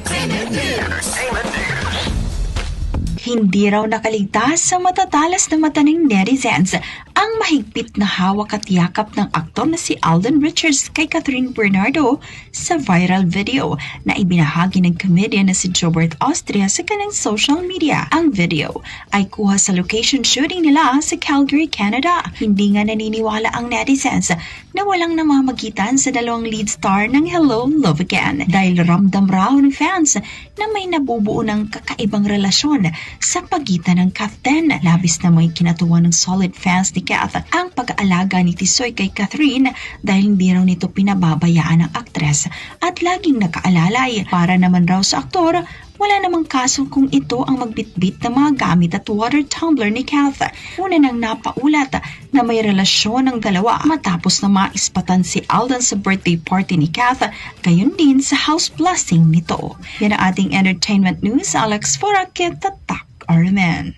entertainment news. Entertainment news. Hindi raw nakaligtas sa matatalas na mata ng netizens ang mahigpit na hawak at yakap ng aktor na si Alden Richards kay Catherine Bernardo sa viral video na ibinahagi ng comedian na si Jobert Austria sa kanyang social media. Ang video ay kuha sa location shooting nila sa Calgary, Canada. Hindi nga naniniwala ang netizens na walang namamagitan sa dalawang lead star ng Hello, Love Again dahil ramdam raw ng fans na may nabubuo ng kakaibang relasyon sa pagitan ng Kath-10. Labis na may kinatuwa ng solid fans ni Kath ang pag-aalaga ni Tisoy kay Catherine dahil hindi raw nito pinababayaan ng aktres at laging nakaalalay. Para naman raw sa aktor, wala namang kaso kung ito ang magbitbit ng mga gamit at water tumbler ni Kath. Una nang napaulat na may relasyon ng dalawa matapos na maispatan si Alden sa birthday party ni Kath, gayon din sa house blessing nito. Yan ang ating entertainment news. Alex Forakit, Tatak Are a man